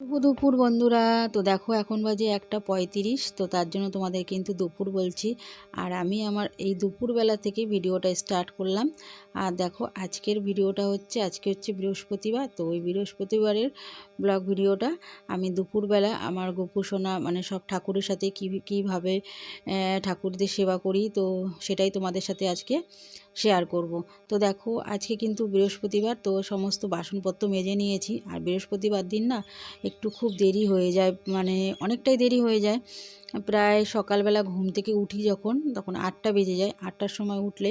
দুপুর বন্ধুরা। তো দেখো এখন বাজে একটা পঁয়ত্রিশ, তো তার জন্য তোমাদের কিন্তু দুপুর বলছি। আর আমি আমার এই দুপুরবেলা থেকে ভিডিওটা স্টার্ট করলাম। আর দেখো আজকের ভিডিওটা হচ্ছে, আজকে হচ্ছে বৃহস্পতিবার, তো ওই বৃহস্পতিবারের ব্লগ ভিডিওটা আমি দুপুরবেলা আমার গোপুসোনা মানে সব ঠাকুরের সাথে কী, কীভাবে ঠাকুরদের সেবা করি, তো সেটাই তোমাদের সাথে আজকে শেয়ার করব। তো দেখো, আজকে কিন্তু বৃহস্পতিবার, তো সমস্ত বাসনপত্র মেজে নিয়েছি। আর বৃহস্পতিবার দিন না একটু খুব দেরি হয়ে যায় মানে অনেকটাই দেরি হয়ে যায়। প্রায় সকালবেলা ঘুম থেকে উঠি যখন, তখন আটটা বেজে যায়। আটটার সময় উঠলে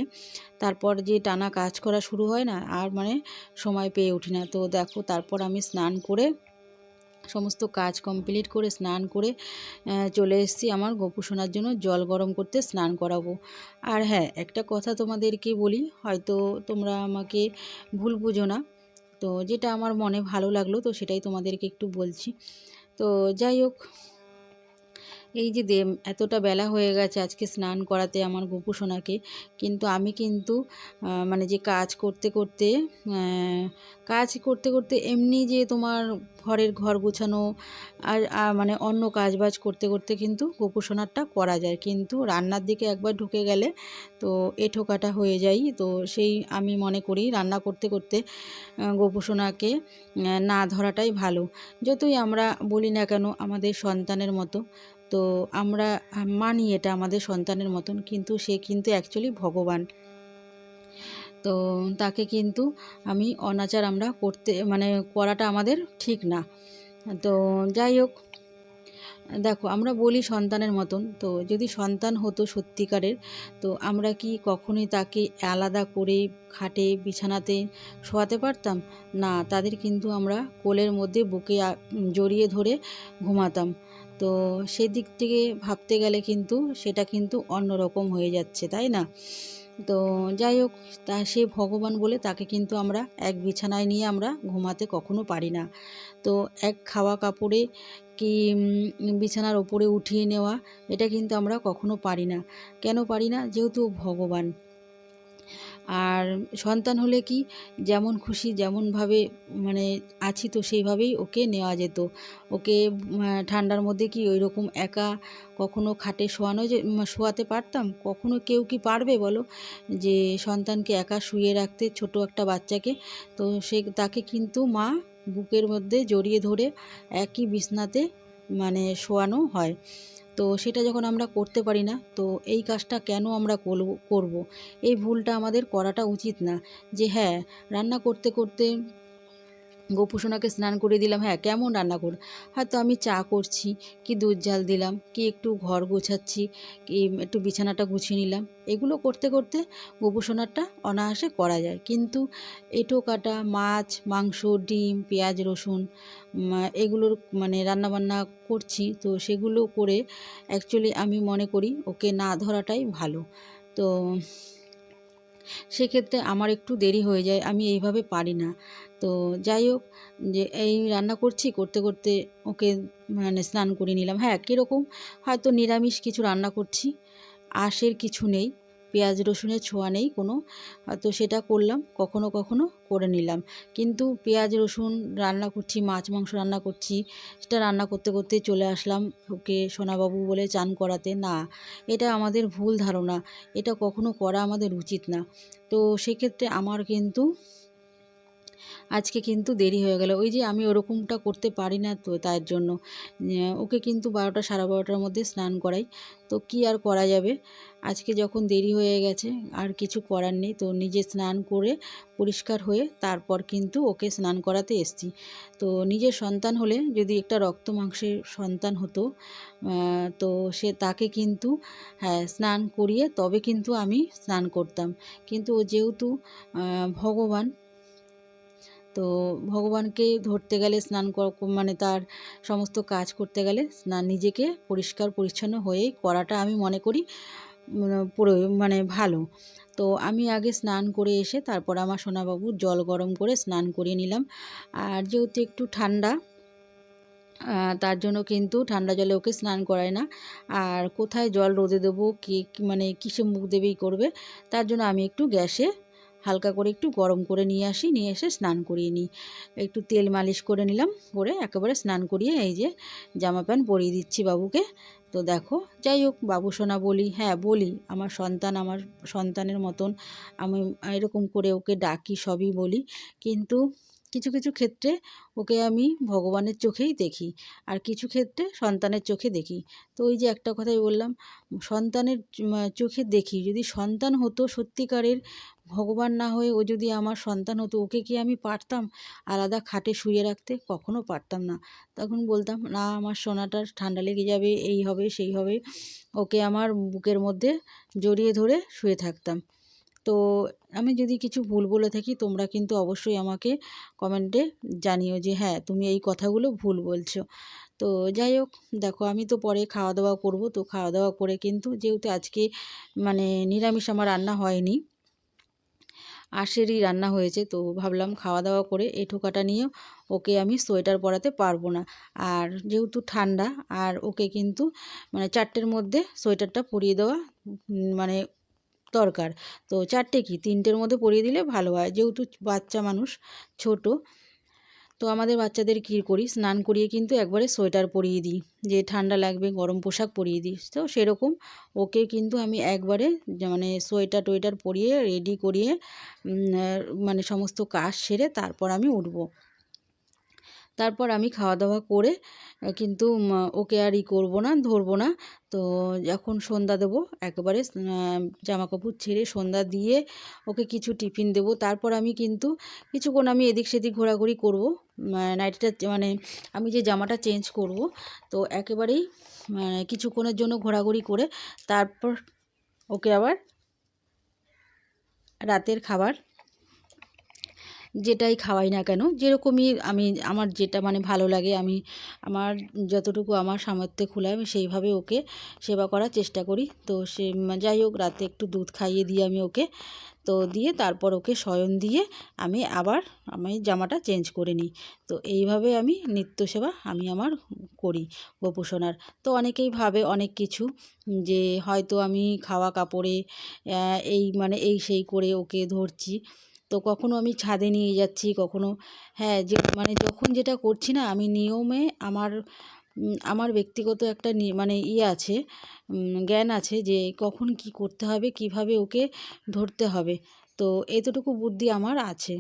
তারপর যে টানা কাজ করা শুরু হয় না, আর মানে সময় পেয়ে উঠি না। তো দেখো, তারপর আমি স্নান করে সমস্ত কাজ কমপ্লিট করে, স্নান করে চলে এসেছি আমার গোপু শোনার জন্য, জল গরম করতে স্নান করাবো। আর হ্যাঁ একটা কথা তোমাদেরকে বলি, হয়তো তোমরা আমাকে ভুল বুঝো না। তো যেটা আমার মনে ভালো লাগল, তো সেটাই তোমাদেরকে একটু বলছি। তো যাই হোক এই যে দে এতটা বেলা হয়ে গেছে আজকে স্নান করাতে আমার গোপু সোনাকে। কিন্তু আমি কিন্তু মানে যে কাজ করতে করতে কাজ করতে করতে এমনি যে তোমার ঘরের ঘর গোছানো আর মানে অন্য কাজ বাজ করতে করতে কিন্তু গোপু সোনারটা করা যায়। কিন্তু রান্নার দিকে একবার ঢুকে গেলে তো এঠোকাটা হয়ে যায় তো সেই আমি মনে করি রান্না করতে করতে গোপু সোনাকে না ধরাটাই ভালো। যতই আমরা বলি না কেন, আমাদের সন্তানের মতো। তো আমরা মানি এটা আমাদের সন্তানের মতন, কিন্তু সে কিন্তু অ্যাকচুয়ালি ভগবান। তো তাকে কিন্তু আমি অনাচার আমরা করতে মানে করাটা আমাদের ঠিক না। তো যাই হোক, দেখো আমরা বলি সন্তানের মতন, তো যদি সন্তান হতো সত্যিকারের, তো আমরা কি কখনোই তাকে আলাদা করে খাটে, বিছানাতে শোয়াতে পারতাম? না, তাদের কিন্তু আমরা কোলের মধ্যে বুকে জড়িয়ে ধরে ঘুমাতাম। তো সেদিক থেকে ভাবতে গেলে কিন্তু সেটা কিন্তু অন্যরকম হয়ে যাচ্ছে, তাই না? তো যাই হোক, তা সে ভগবান বলে তাকে কিন্তু আমরা এক বিছানায় নিয়ে আমরা ঘুমাতে কখনো পারি না। তো এক খাওয়া কাপড়ে কি বিছানার ওপরে উঠিয়ে নেওয়া, এটা কিন্তু আমরা কখনো পারি না। কেন পারি না? যেহেতু ভগবান। আর সন্তান হলে কি যেমন খুশি, যেমনভাবে মানে আছি তো সেইভাবেই ওকে নেওয়া যেত। ওকে ঠান্ডার মধ্যে কি ওই রকম একা কখনো খাটে শোয়ানো যে শোয়াতে পারতাম? কখনো কেউ কি পারবে বলো? যে সন্তানকে একা শুয়ে রাখতে ছোট একটা বাচ্চাকে, তো সে তাকে কিন্তু মা বুকের মধ্যে জড়িয়ে ধরে একই বিছনাতে মানে শোয়ানো হয়। তো সেটা যখন আমরা করতে পারি না, তো এই কাজটা কেন আমরা করব এই ভুলটা আমাদের করাটা উচিত না। যে হ্যাঁ রান্না করতে করতে গোপুসোনাকে স্নান করে দিলাম হ্যাঁ কেমন রান্না কর হয়তো আমি চা করছি, কি দুধ জাল দিলাম, কি একটু ঘর গোছাচ্ছি, কি একটু বিছানাটা গুছিয়ে নিলাম। এগুলো করতে করতে গোপুসোনারটা অনায়াসে করা যায়। কিন্তু এঁটো কাটা, মাছ, মাংস, ডিম, পেঁয়াজ, রসুন এগুলোর মানে রান্নাবান্না করছি, তো সেগুলো করে অ্যাকচুয়ালি আমি মনে করি ওকে না ধরাটাই ভালো। তো সেক্ষেত্রে আমার একটু দেরি হয়ে যায়, আমি এইভাবে পারি না। তো যাই হোক, যে এই রান্না করছি, করতে করতে ওকে মানে স্নান করে নিলাম। হ্যাঁ কীরকম? হয়তো নিরামিষ কিছু রান্না করছি। আঁশের কিছু নেই, পেঁয়াজ, রসুনের ছোঁয়া নেই কোনো। তো সেটা করলাম, কখনো কখনো করে নিলাম। কিন্তু পেঁয়াজ, রসুন রান্না করছি, মাছ, মাংস রান্না করছি, সেটা রান্না করতে করতে চলে আসলাম ওকে সোনাবাবু বলে চান করাতে। না, এটা আমাদের ভুল ধারণা। এটা কখনো করা আমাদের উচিত না। তো সেক্ষেত্রে আমার কিন্তু আজকে কিন্তু দেরি হয়ে গেল। ওই যে আমি ওরকমটা করতে পারি না তো তার জন্য। ওকে কিন্তু বারোটা, সাড়ে বারোটার মধ্যে স্নান করাই। তো কি আর করা যাবে? আজকে যখন দেরি হয়ে গেছে, আর কিছু করার নেই। তো নিজে স্নান করে পরিষ্কার হয়ে তারপর কিন্তু ওকে স্নান করাতে এসছি। তো নিজের সন্তান হলে যদি একটা রক্ত মাংসের সন্তান হতো তো সে তাকে কিন্তু হ্যাঁ স্নান করিয়ে তবে কিন্তু আমি স্নান করতাম। কিন্তু ও যেহেতু ভগবান তো ভগবানকে ধরতে গেলে স্নান মানে তার সমস্ত কাজ করতে গেলে স্নান নিজেকে পরিষ্কার পরিচ্ছন্ন হয়েই করাটা আমি মনে করি মানে ভালো। তো আমি আগে স্নান করে এসে তারপর আমার সোনাবাবু জল গরম করে স্নান করিয়ে নিলাম। আর যেহেতু একটু ঠান্ডা তার জন্য কিন্তু ঠান্ডা জলে ওকে স্নান করায় না। আর কোথায় জল রোদে দেবো, কে মানে কিসে মুখ দেবেই করবে, তার জন্য আমি একটু গ্যাসে হালকা করে একটু গরম করে নিয়ে আসি, নিয়ে এসে স্নান করিয়ে নিই। একটু তেল মালিশ করে নিলাম, করে একেবারে স্নান করিয়ে এই যে জামা প্যান্ট পরিয়ে দিচ্ছি বাবুকে। তো দেখো, যাই হোক, বাবু সোনা বলি হ্যাঁ বলি, আমার সন্তান আমার সন্তানের মতন, আমি এরকম করে ওকে ডাকি সবই বলি। কিন্তু কিছু কিছু ক্ষেত্রে ওকে আমি ভগবানের চোখেই দেখি আর কিছু ক্ষেত্রে সন্তানের চোখে দেখি। তো ওই যে একটা কথাই বললাম, সন্তানের চোখে দেখি। যদি সন্তান হতো সত্যিকারের, ভগবান না হয়ে ও যদি আমার সন্তান হতো, ওকে কি আমি পারতাম আলাদা খাটে শুয়ে রাখতে? কখনো পারতাম না। তখন বলতাম, না, আমার সোনাটার ঠান্ডা লেগে যাবে, এই হবে, সেই হবে। ওকে আমার বুকের মধ্যে জড়িয়ে ধরে শুয়ে থাকতাম। তো আমি যদি কিছু ভুল বলে থাকি, তোমরা কিন্তু অবশ্যই আমাকে কমেন্টে জানিও যে হ্যাঁ তুমি এই কথাগুলো ভুল বলছো। তো যাই হোক, দেখো, আমি তো পরে খাওয়া দাওয়া করব। তো খাওয়া দাওয়া করে কিন্তু যেহেতু আজকে মানে নিরামিষ আমার রান্না হয়নি আশেরই রান্না হয়েছে, তো ভাবলাম খাওয়া দাওয়া করে এই ঠোকাটা নিয়ে ওকে আমি সোয়েটার পরাতে পারব না। আর যেহেতু ঠান্ডা, আর ওকে কিন্তু মানে চারটের মধ্যে সোয়েটারটা পরিয়ে দেওয়া মানে দরকার। তো চারটে কি? তিনটের মধ্যে পরিয়ে দিলে ভালো হয়। যেহেতু বাচ্চা মানুষ, ছোট, তো আমাদের বাচ্চাদের কী করি? স্নান করিয়ে কিন্তু একবারে সোয়েটার পরিয়ে দিই। যে ঠান্ডা লাগবে, গরম পোশাক পরিয়ে দিই। তো সেরকম ওকে কিন্তু আমি একবারে মানে সোয়েটার টোয়েটার পরিয়ে, রেডি করিয়ে মানে সমস্ত কাজ সেরে তারপর আমি উঠবো। তারপর আমি খাওয়া দাওয়া করে কিন্তু ওকে আর ই করব না, ধরবো না। তো যখন সন্ধ্যা দেবো, একেবারে জামা কাপড় ছেড়ে সন্ধ্যা দিয়ে ওকে কিছু টিফিন দেবো। তারপর আমি কিন্তু কিছুক্ষণ আমি এদিক সেদিক ঘোরাঘুরি করব। নাইটিটা মানে আমি যে জামাটা চেঞ্জ করব, তো একেবারেই কিছুক্ষণের জন্য ঘোরাঘুরি করে তারপর ওকে আবার রাতের খাবার যেটাই খাওয়াই না কেন, যেরকমই আমি, আমার যেটা মানে ভালো লাগে, আমি আমার যতটুকু আমার সামর্থ্যে খুলে আমি সেইভাবে ওকে সেবা করার চেষ্টা করি। তো সে যাই হোক, রাতে একটু দুধ খাইয়ে দিই আমি ওকে। তো দিয়ে তারপর ওকে শয়ন দিয়ে আমি আবার আমি জামাটা চেঞ্জ করে নিই। তো এইভাবে আমি নিত্য সেবা আমি আমার করি গোপোষণার তো অনেকেই ভাবে অনেক কিছু যে হয়তো আমি খাওয়া কাপড়ে এই মানে এই সেই করে ওকে ধরছি। তো কখনো আমি ছাদে নিয়ে যাচ্ছি, কখনো হ্যাঁ যে মানে যখন যেটা করছি না, আমি নিয়মে আমার আমার ব্যক্তিগত একটা মানে ইয়ে আছে জ্ঞান আছে যে কখন কি করতে হবে, কীভাবে ওকে ধরতে হবে। তো এতটুকু বুদ্ধি আমার আছে।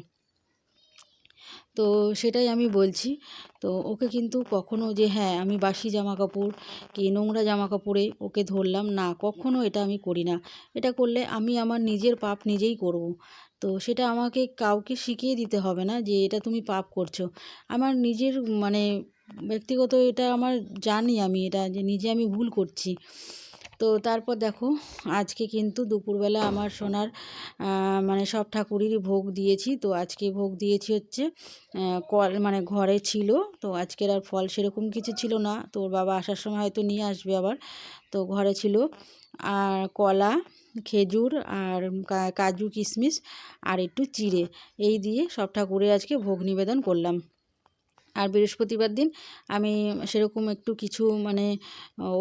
তো সেটাই আমি বলছি। তো ওকে কিন্তু কখনো যে হ্যাঁ আমি বাসি জামা কাপড় কি নোংরা জামা কাপড়ে ওকে ধরলাম, না, কখনো এটা আমি করি না। এটা করলে আমি আমার নিজের পাপ নিজেই করব। তো সেটা আমাকে কাউকে শিখিয়ে দিতে হবে না যে এটা তুমি পাপ করছ। আমার নিজের মানে ব্যক্তিগত এটা আমার জানি আমি এটা যে নিজে আমি ভুল করছি। তো তারপর দেখো, আজকে কিন্তু দুপুরবেলা আমার সোনার মানে সব ঠাকুরেরই ভোগ দিয়েছি। তো আজকে ভোগ দিয়েছি হচ্ছে কল মানে ঘরে ছিল। তো আজকের আর ফল সেরকম কিছু ছিল না। তোর বাবা আসার সময় হয়তো নিয়ে আসবে আবার। তো ঘরে ছিল আর কলা খেজুর আর কাজু কিশমিশ আর একটু চিড়ে। এই দিয়ে সব ঠাকুরের আজকে ভোগ নিবেদন করলাম। আর বৃহস্পতিবার দিন আমি সেরকম একটু কিছু মানে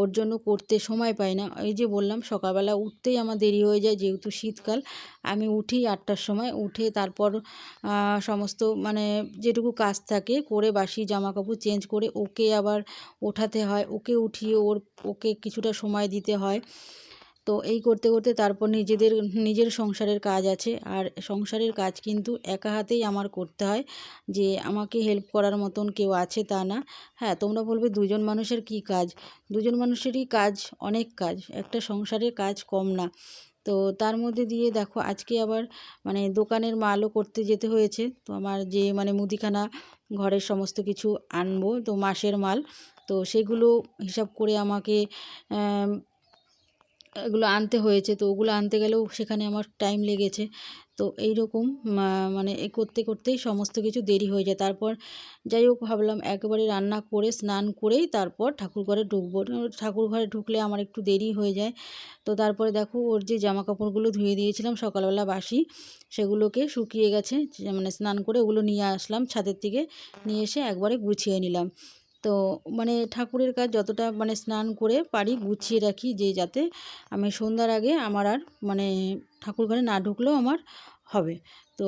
ওর জন্য করতে সময় পাই না। এই যে বললাম, সকালবেলা উঠতেই আমার দেরি হয়ে যায় যেহেতু শীতকাল। আমি উঠি আটটার সময়, উঠে তারপর সমস্ত মানে যেটুকু কাজ থাকে করে বাসি জামা কাপড় চেঞ্জ করে ওকে আবার ওঠাতে হয়। ওকে উঠিয়ে ওর, ওকে কিছুটা সময় দিতে হয়। তো এই করতে করতে তারপর নিজেদের, নিজের সংসারের কাজ আছে। আর সংসারের কাজ কিন্তু একা হাতেই আমার করতে হয় যে আমাকে হেল্প করার মতন কেউ আছে তা না। হ্যাঁ তোমরা বলবে দুজন মানুষের কি কাজ? দুজন মানুষেরই কাজ অনেক কাজ, একটা সংসারের কাজ কম না। তো তার মধ্যে দিয়ে দেখো আজকে আবার মানে দোকানের মালও করতে যেতে হয়েছে। তো আমার যে মানে মুদিখানা ঘরের সমস্ত কিছু আনব, তো মাসের মাল। তো সেগুলো হিসাব করে আমাকে এগুলো আনতে হয়েছে, তো ওগুলো আনতে গেলেও সেখানে আমার টাইম লেগেছে। তো এই রকম মানে এ করতে করতেই সমস্ত কিছু দেরি হয়ে যায়। তারপর যাই হোক, ভাবলাম একেবারে রান্না করে, স্নান করেই তারপর ঠাকুর ঘরে ঢুকবো। ঠাকুর ঘরে ঢুকলে আমার একটু দেরি হয়ে যায়। তো তারপরে দেখো, ওর যে জামা কাপড়গুলো ধুয়ে দিয়েছিলাম সকালবেলা বাসি, সেগুলোকে শুকিয়ে গেছে মানে স্নান করে ওগুলো নিয়ে আসলাম ছাদের থেকে নিয়ে এসে একবারে গুছিয়ে নিলাম। তো মানে ঠাকুরের কাজ যতটা মানে স্নান করে পারি গুছিয়ে রাখি যে যাতে আমি সন্ধ্যার আগে আমার আর মানে ঠাকুর ঘরে না ঢুকলেও আমার হবে। তো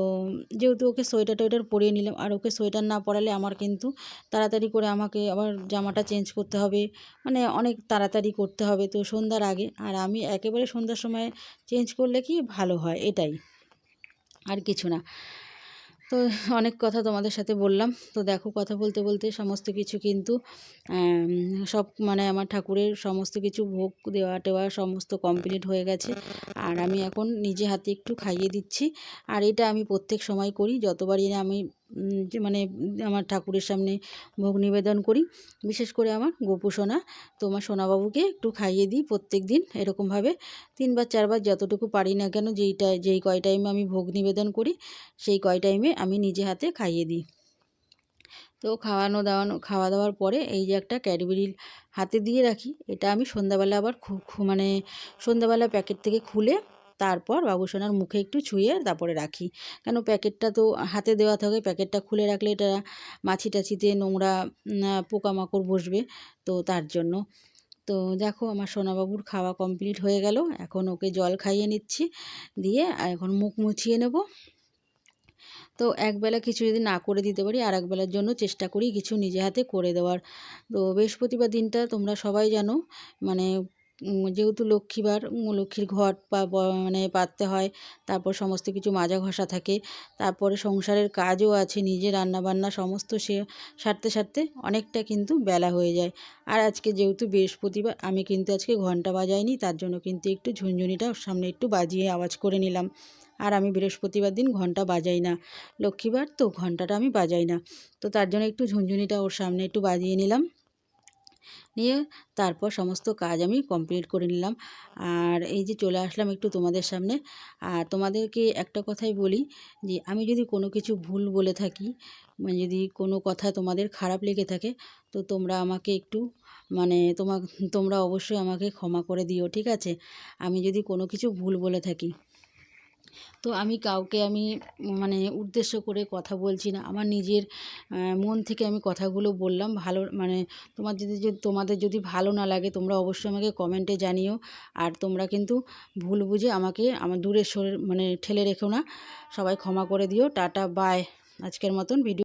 যেহেতু ওকে সোয়েটার টোয়েটার পরিয়ে নিলাম আর ওকে সোয়েটার না পরালে আমার কিন্তু তাড়াতাড়ি করে আমাকে আবার জামাটা চেঞ্জ করতে হবে মানে অনেক তাড়াতাড়ি করতে হবে। তো সন্ধ্যার আগে আর আমি একেবারে সন্ধ্যার সময় চেঞ্জ করলে কি ভালো হয় এটাই। আর কিছু না। তো অনেক কথা তোমাদের সাথে বললাম। তো দেখো কথা বলতে বলতে সমস্ত কিছু কিন্তু সব মানে আমার ঠাকুরের সমস্ত কিছু ভোগ দেওয়া টেওয়া সমস্ত কমপ্লিট হয়ে গেছে। আর আমি এখন নিজে হাতে একটু খাইয়ে দিচ্ছি। আর এটা আমি প্রত্যেক সময় করি। যতবারই আমি যে মানে আমার ঠাকুরের সামনে ভোগ নিবেদন করি। বিশেষ করে আমার গোপু সোনা, তো আমার সোনাবাবুকে একটু খাইয়ে দিই প্রত্যেক দিন এরকমভাবে। তিনবার, চারবার যতটুকু পারি না কেন যেইটা, যেই কয় টাইমে আমি ভোগ নিবেদন করি, সেই কয় টাইমে আমি নিজে হাতে খাইয়ে দিই। তো খাওয়ানো দাওয়ানো, খাওয়া দাওয়ার পরে এই যে একটা ক্যাডবেরি হাতে দিয়ে রাখি, এটা আমি সন্ধ্যাবেলা আবার খু মানে সন্ধ্যাবেলা প্যাকেট থেকে খুলে তারপর বাবুসোনার মুখে একটু ছুঁয়ে তারপরে রাখি। কেন প্যাকেটটা তো হাতে দেওয়া থাকে, প্যাকেটটা খুলে রাখলে এটা মাছি টাছিতে নোংরা পোকামাকড় বসবে তো তার জন্য। তো দেখো আমার সোনাবাবুর খাওয়া কমপ্লিট হয়ে গেল, এখন ওকে জল খাইয়ে নিচ্ছি, দিয়ে এখন মুখ মুছিয়ে নেব। তো একবেলা কিছু যদি না করে দিতে পারি আর একবেলার জন্য চেষ্টা করি কিছু নিজে হাতে করে দেওয়ার। তো বৃহস্পতিবার দিনটা তোমরা সবাই জানো মানে যেহেতু লক্ষ্মীবার লক্ষ্মীর ঘট বা মানে পাততে হয়, তারপর সমস্ত কিছু মাজা ঘষা থাকে, তারপরে সংসারের কাজও আছে নিজে রান্নাবান্না সমস্ত সে, সারতে সারতে অনেকটা কিন্তু বেলা হয়ে যায়। আর আজকে যেহেতু বৃহস্পতিবার, আমি কিন্তু আজকে ঘণ্টা বাজাইনি, তার জন্য কিন্তু একটু ঝুনঝুনিটা সামনে একটু বাজিয়ে আওয়াজ করে নিলাম। আর আমি বৃহস্পতিবার দিন ঘণ্টা বাজাই না। লক্ষ্মীবার তো ঘন্টাটা আমি বাজাই না। তো তার জন্য একটু ঝুনঝুনিটা ওর সামনে একটু বাজিয়ে নিলাম। নিয়ে তারপর সমস্ত কাজ আমি কমপ্লিট করে নিলাম। আর এই যে চলে আসলাম একটু তোমাদের সামনে। আর তোমাদেরকে একটা কথাই বলি যে, আমি যদি কোনো কিছু ভুল বলে থাকি মানে যদি কোনো কথা তোমাদের খারাপ লেগে থাকে, তো তোমরা আমাকে একটু মানে তোমা, তোমরা অবশ্যই আমাকে ক্ষমা করে দিও, ঠিক আছে? আমি যদি কোনো কিছু ভুল বলে থাকি তো আমি কাউকে আমি মানে উদ্দেশ্য করে কথা বলছি না। আমার নিজের মন থেকে আমি কথাগুলো বললাম। ভালো মানে তোমার যদি তোমাদের যদি ভালো না লাগে, তোমরা অবশ্যই আমাকে কমেন্টে জানিও। আর তোমরা কিন্তু ভুল বুঝে আমাকে, আমার দূরে সরে মানে ঠেলে রেখো না। সবাই ক্ষমা করে দিও। টাটা বাই আজকের মতন ভিডিও